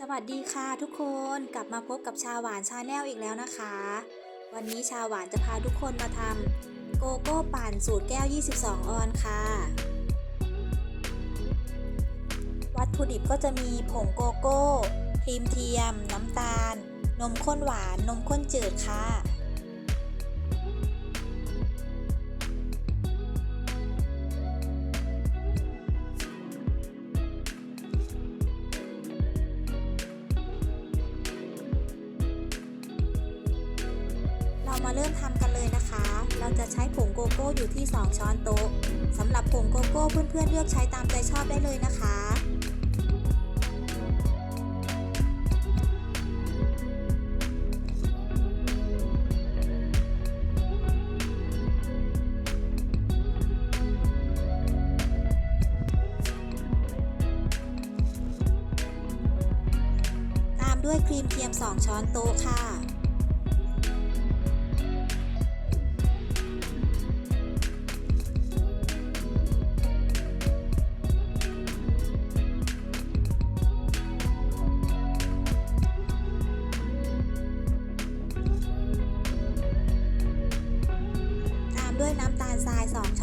สวัสดีค่ะทุกคนกลับมาพบกับชาหวานชาแนลอีกแล้วนะคะ วันนี้ชาหวานจะพาทุกคนมาทำโกโก้ปั่นสูตรแก้ว 22 ออนค่ะ วัตถุดิบก็จะมีผงโกโก้ ครีมเทียม น้ำตาล นมข้นหวาน นมข้นจืดค่ะ มาเริ่มทำกันเลยนะคะ เราจะใช้ผงโกโก้อยู่ที่ 2 ช้อนโต๊ะสำหรับผงโกโก้เพื่อนๆเลือกใช้ตามใจชอบได้เลยนะคะตามด้วยครีมเทียม 2 ช้อนโต๊ะค่ะ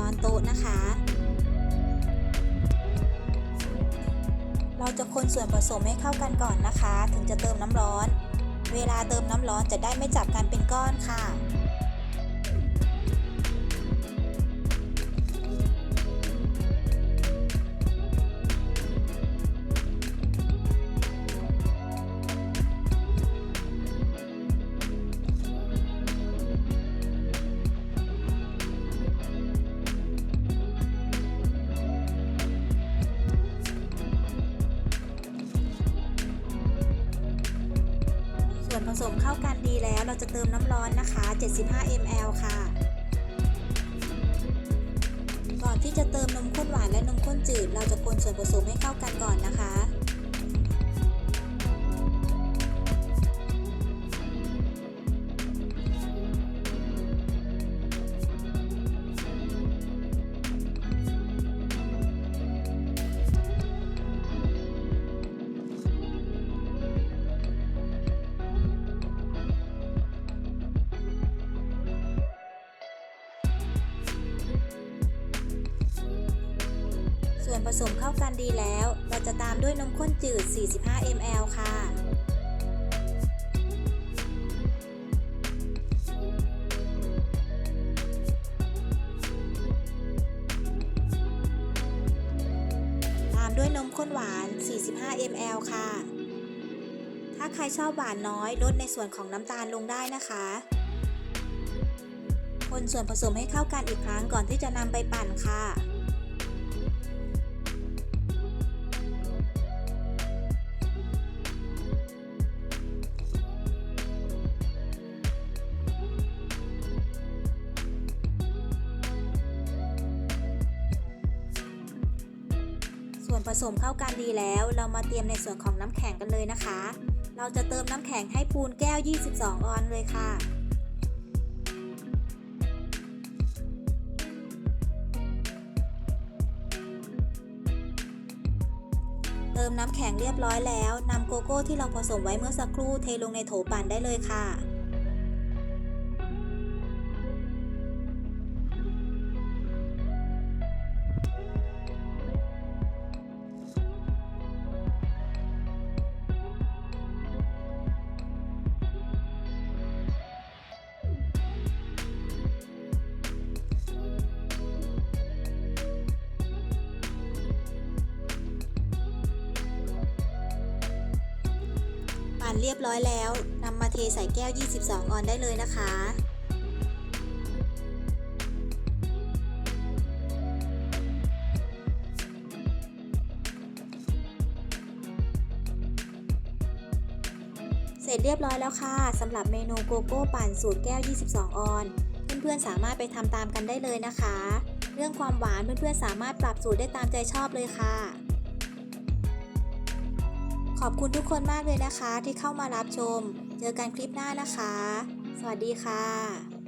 ช้อนโต๊ะนะคะ เราจะคนส่วนผสมให้เข้ากันก่อนนะคะ ถึงจะเติมน้ำร้อน เวลาเติมน้ำร้อนจะได้ไม่จับกันเป็นก้อน วนผสมเข้ากันดีแล้ว เราจะเติมน้ำร้อนนะคะ 75 ml ค่ะ ก่อนที่จะเติมนมข้นหวานและนมข้นจืด เราจะคนส่วนผสมให้เข้ากันก่อนนะคะ ส่วนผสมเข้ากันดีแล้ว เราจะตามด้วยนมข้นจืด 45 ml ค่ะตามด้วยนมข้นหวาน 45 ml ค่ะ ถ้าใครชอบหวานน้อยลดในส่วนของน้ำตาลลงได้นะคะ คนส่วนผสมให้เข้ากันอีกครั้งก่อนที่จะนำไปปั่นค่ะ ส่วนผสมเข้ากันดีแล้ว เรามาเตรียมในส่วนของน้ำแข็งกันเลยนะคะ เราจะเติมน้ำแข็งให้พูนแก้ว 22 ออนเลยค่ะเติมน้ำแข็งเรียบร้อยแล้วนำโกโก้ที่เราผสมไว้เมื่อสักครู่เทลงในโถปั่นได้เลยค่ะันเรียบร้อยแล้วนำมาเทใส่แก้ว 22 ออนได้เลยนะคะ เสร็จเรียบร้อยแล้วค่ะสำหรับเมนูโกโก้ปั่นสูตรแก้ว 22 ออน เพื่อนๆสามารถไปทำตามกันได้เลยนะคะ เรื่องความหวานเพื่อนๆสามารถปรับสูตรได้ตามใจชอบเลยค่ะ ขอบคุณทุกคนมากเลยนะคะที่เข้ามารับชม เจอกันคลิปหน้านะคะ สวัสดีค่ะ